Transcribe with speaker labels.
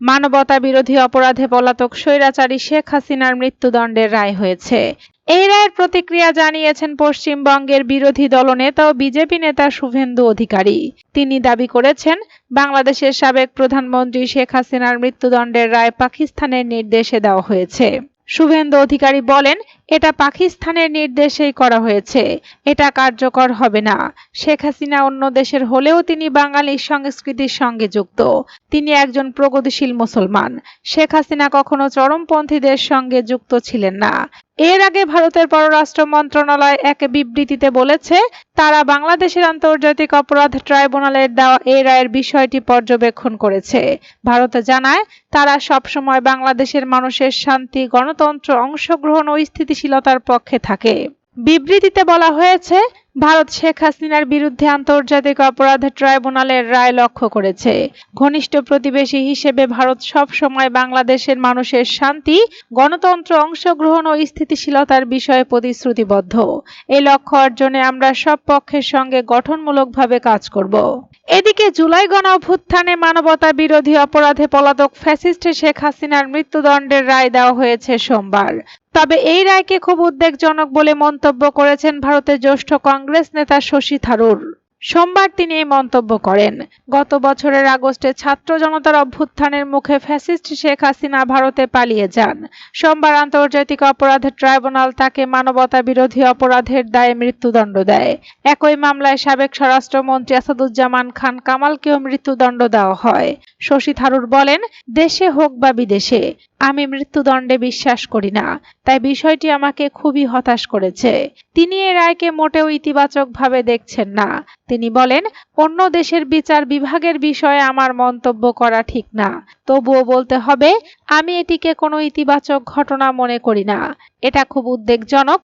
Speaker 1: মানবতা বিরোধী অপরাধে পলাতক স্বৈরাচারী শেখ হাসিনার মৃত্যুদণ্ডের রায় হয়েছে। এই রায়ের প্রতিক্রিয়া জানিয়েছেন পশ্চিমবঙ্গের বিরোধী দলনেতা ও বিজেপি নেতা শুভেন্দু অধিকারী। তিনি দাবি করেছেন, বাংলাদেশের সাবেক প্রধানমন্ত্রী শেখ হাসিনার মৃত্যুদণ্ডের রায় পাকিস্তানের নির্দেশে দেওয়া হয়েছে। শুভেন্দু অধিকারী বলেন এটা পাকিস্তানের নির্দেশেই করা হয়েছে। এটা কার্যকর হবে না। শেখ হাসিনা অন্য দেশের হলেও তিনি বাঙালি সংস্কৃতির সঙ্গে যুক্ত। তিনি একজন প্রগতিশীল মুসলমান। শেখ হাসিনা কখনো চরমপন্থীদের সঙ্গে যুক্ত ছিলেন না। এর আগে ভারতের পররাষ্ট্র মন্ত্রণালয় এক বিবৃতিতে বলেছে, তারা বাংলাদেশের আন্তর্জাতিক অপরাধ ট্রাইব্যুনালের দেওয়া এই রায়ের বিষয়টি পর্যবেক্ষণ করেছে। ভারত জানায়, তারা সবসময় বাংলাদেশের মানুষের শান্তি, গণতন্ত্র, অংশগ্রহণ ও স্থিতিশীলতার পক্ষে থাকে। বিবৃতিতে বলা হয়েছে ভারত শেখ হাসিনার বিরুদ্ধে আন্তর্জাতিক অপরাধ ট্রাইব্যুনালের রায় লক্ষ্য করেছে। ঘনিষ্ঠ প্রতিবেশী হিসেবে ভারত সব সময় বাংলাদেশের মানুষের শান্তি, গণতন্ত্র অংশগ্রহণ ও স্থিতিশীলতার বিষয়ে প্রতিশ্রুতিবদ্ধ। এই লক্ষ্য অর্জনে আমরা সব পক্ষের সঙ্গে গঠনমূলকভাবে কাজ করব। এদিকে জুলাই গণ অভ্যুত্থানে মানবতা বিরোধী অপরাধে পলাতক ফ্যাসিস্ট শেখ হাসিনার মৃত্যুদণ্ডের রায় দেওয়া হয়েছে সোমবার। তবে এই রায়কে খুব উদ্বেগজনক বলে মন্তব্য করেছেন ভারতের জ্যেষ্ঠ কংগ্রেস নেতা শশী থারুর। সোমবার তিনি এই মন্তব্য করেন। গত বছরের আগস্টে ছাত্র জনতার অভ্যুত্থানের মুখে ফ্যাসিস্ট শেখ হাসিনা ভারতে পালিয়ে যান। সোমবার আন্তর্জাতিক অপরাধ ট্রাইব্যুনাল তাকে মানবতা বিরোধী অপরাধের দায়ে মৃত্যুদণ্ড দেয়। একই মামলায় সাবেক স্বরাষ্ট্রমন্ত্রী আসাদুজ্জামান খান কামালকেও মৃত্যুদণ্ড দেওয়া হয়। শশী থারুর বলেন, দেশে হোক বা বিদেশে আমি মৃত্যুদণ্ডে বিশ্বাস করি না, তাই বিষয়টি আমাকে খুবই হতাশ করেছে। তিনি এ রায়কে মোটেও ইতিবাচকভাবে দেখছেন না। তিনি বলেন, অন্য দেশের বিচার বিভাগের বিষয়ে আমার মন্তব্য করা ঠিক না। তবুও বলতে হবে, আমি এটিকে কোনো ইতিবাচক ঘটনা মনে করি না। এটা খুব উদ্বেগজনক